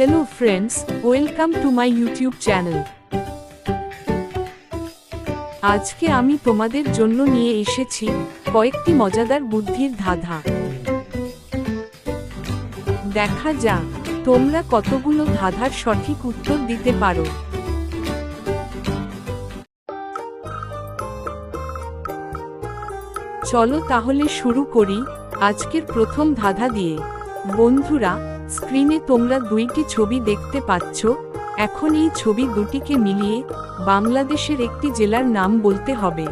Hello friends welcome to my YouTube channel আজকে আমি তোমাদের জন্য নিয়ে এসেছি কয়েকটি মজাদার বুদ্ধির ধাঁধা। দেখা যাক, তোমরা কতগুলো ধাঁধার সঠিক উত্তর দিতে পারো। চলো তাহলে শুরু করি আজকের প্রথম ধাঁধা দিয়ে। বন্ধুরা স্ক্রিনে তোমরা দুইটি ছবি দেখতে পাচ্ছ, এখন এই ছবি দুটিকে মিলিয়ে বাংলাদেশের একটি জেলার নাম বলতে হবে।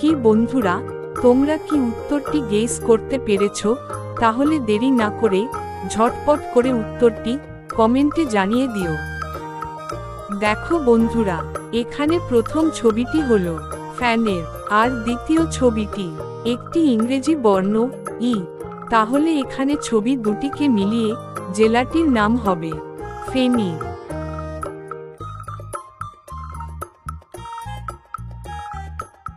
কি বন্ধুরা, তোমরা কি উত্তরটি গেস করতে পেরেছ? তাহলে দেরি না করে ঝটপট করে উত্তরটি কমেন্টে জানিয়ে দিও। দেখো বন্ধুরা, এখানে প্রথম ছবিটি হল ফ্যানের, আর দ্বিতীয় ছবিটি একটি ইংরেজি বর্ণ, ই। তাহলে এখানে ছবি দুটিকে মিলিয়ে জেলাটির নাম হবে ফেনী।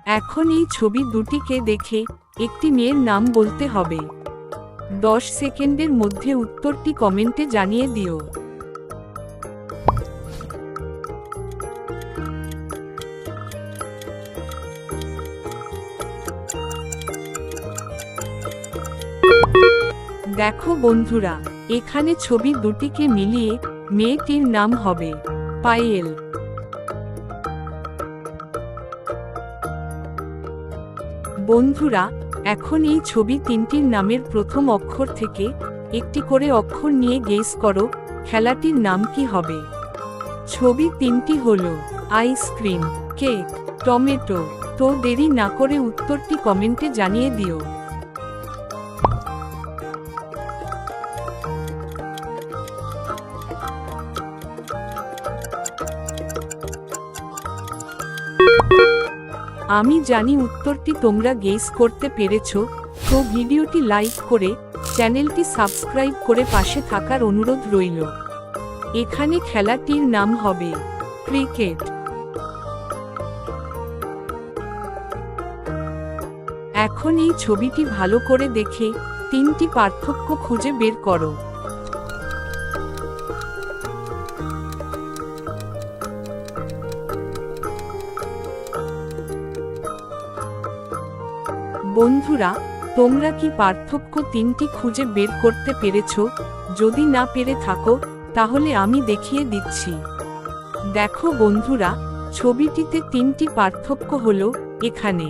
এখন এই ছবি দুটিকে দেখে একটি মেয়ের নাম বলতে হবে। দশ সেকেন্ডের মধ্যে উত্তরটি কমেন্টে জানিয়ে দিও। দেখো বন্ধুরা, এখানে ছবি দুটিকে মিলিয়ে মেয়েটির নাম হবে পায়েল। বন্ধুরা, এখন এই ছবি তিনটির নামের প্রথম অক্ষর থেকে একটি করে অক্ষর নিয়ে গেস করো, খেলাটির নাম কি হবে? ছবি তিনটি হল আইসক্রিম কেক, টমেটো। তো দেরি না করে উত্তরটি কমেন্টে জানিয়ে দিও। আমি জানি উত্তরটি তোমরা গেস করতে পেরেছ, তো ভিডিওটি লাইক করে চ্যানেলটি সাবস্ক্রাইব করে পাশে থাকার অনুরোধ রইল। এখানে খেলাটির নাম হবে ক্রিকেট। এখন এই ছবিটি ভালো করে দেখে তিনটি পার্থক্য খুঁজে বের করো। বন্ধুরা, তোমরা কি পার্থক্য তিনটি খুঁজে বের করতে পেরেছ? যদি না পেরে থাকো, তাহলে আমি দেখিয়ে দিচ্ছি। দেখো বন্ধুরা, ছবিটিতে তিনটি পার্থক্য হলো এখানে।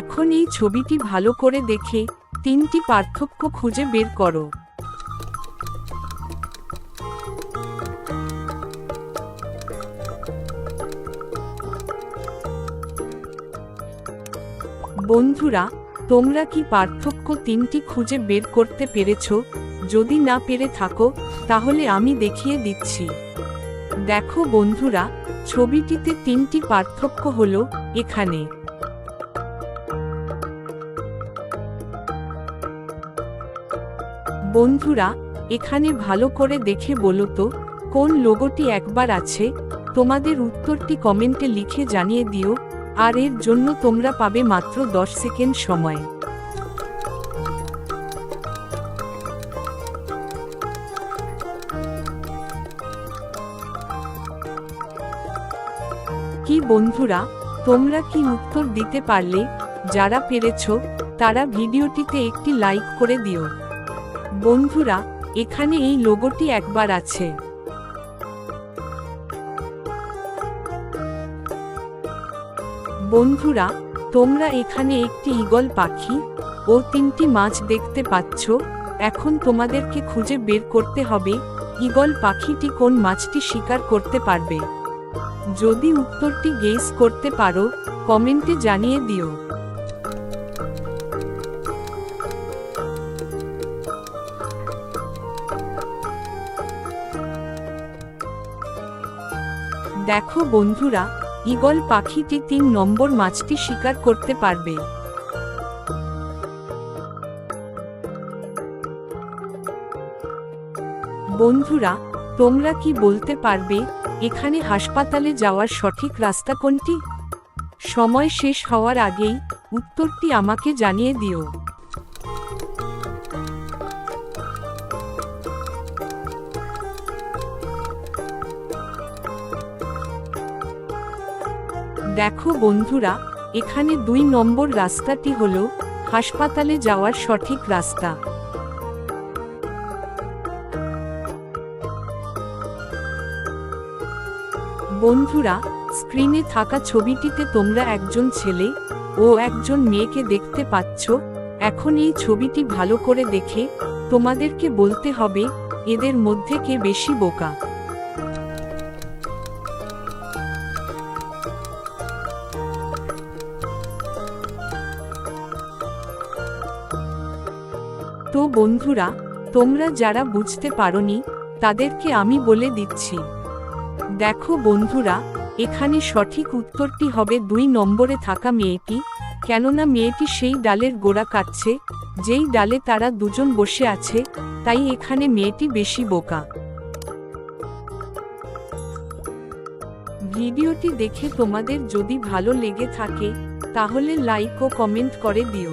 এখন এই ছবিটি ভালো করে দেখে তিনটি পার্থক্য খুঁজে বের করো। বন্ধুরা, তোমরা কি পার্থক্য তিনটি খুঁজে বের করতে পেরেছ? যদি না পেরে থাকো, তাহলে আমি দেখিয়ে দিচ্ছি। দেখো বন্ধুরা, ছবিটিতে তিনটি পার্থক্য হল এখানে। বন্ধুরা, এখানে ভালো করে দেখে বলো তো, কোন লোগোটি একবার আছে? তোমাদের উত্তরটি কমেন্টে লিখে জানিয়ে দিও। আর এর জন্য তোমরা পাবে মাত্র দশ সেকেন্ড সময়। কি বন্ধুরা, তোমরা কি উত্তর দিতে পারলে? যারা পেরেছ, তারা ভিডিওটিতে একটি লাইক করে দিও। বন্ধুরা, এখানে এই লোগোটি একবার আছে। বন্ধুরা, তোমরা এখানে একটি ঈগল পাখি ও তিনটি মাছ দেখতে পাচ্ছ। এখন তোমাদেরকে খুঁজে বের করতে হবে, ঈগল পাখিটি কোন মাছটি শিকার করতে পারবে। যদি উত্তরটি গেস করতে পারো, কমেন্টে জানিয়ে দিও। দেখো বন্ধুরা ঈগল পাখিটি তিন নম্বর মাছটি শিকার করতে পারবে। বন্ধুরা, তোমরা কি বলতে পারবে, এখানে হাসপাতালে যাওয়ার সঠিক রাস্তা কোনটি? সময় শেষ হওয়ার আগেই উত্তরটি আমাকে জানিয়ে দিও। দেখো বন্ধুরা, এখানে দুই নম্বর রাস্তাটি হল হাসপাতালে যাওয়ার সঠিক রাস্তা। বন্ধুরা, স্ক্রিনে থাকা ছবিটিতে তোমরা একজন ছেলে ও একজন মেয়েকে দেখতে পাচ্ছ। এখন এই ছবিটি ভালো করে দেখে তোমাদেরকে বলতে হবে, এদের মধ্যে কে বেশি বোকা। তো বন্ধুরা, তোমরা যারা বুঝতে পারোনি, তাদেরকে আমি বলে দিচ্ছি। দেখো বন্ধুরা, এখানে সঠিক উত্তরটি হবে দুই নম্বরে থাকা মেয়েটি, কেননা মেয়েটি সেই ডালের গোড়া কাটছে, যেই ডালে তারা দুজন বসে আছে, তাই এখানে মেয়েটি বেশি বোকা। ভিডিওটি দেখে তোমাদের যদি ভালো লেগে থাকে, তাহলে লাইক ও কমেন্ট করে দিও।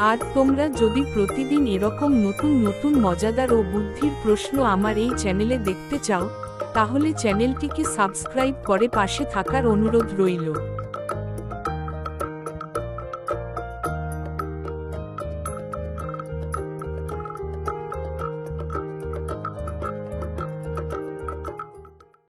আর তোমরা যদি প্রতিদিন এরকম নতুন নতুন মজাদার ও বুদ্ধির প্রশ্ন আমার এই চ্যানেলে দেখতে চাও, তাহলে চ্যানেলটিকে সাবস্ক্রাইব করে পাশে থাকার অনুরোধ রইল।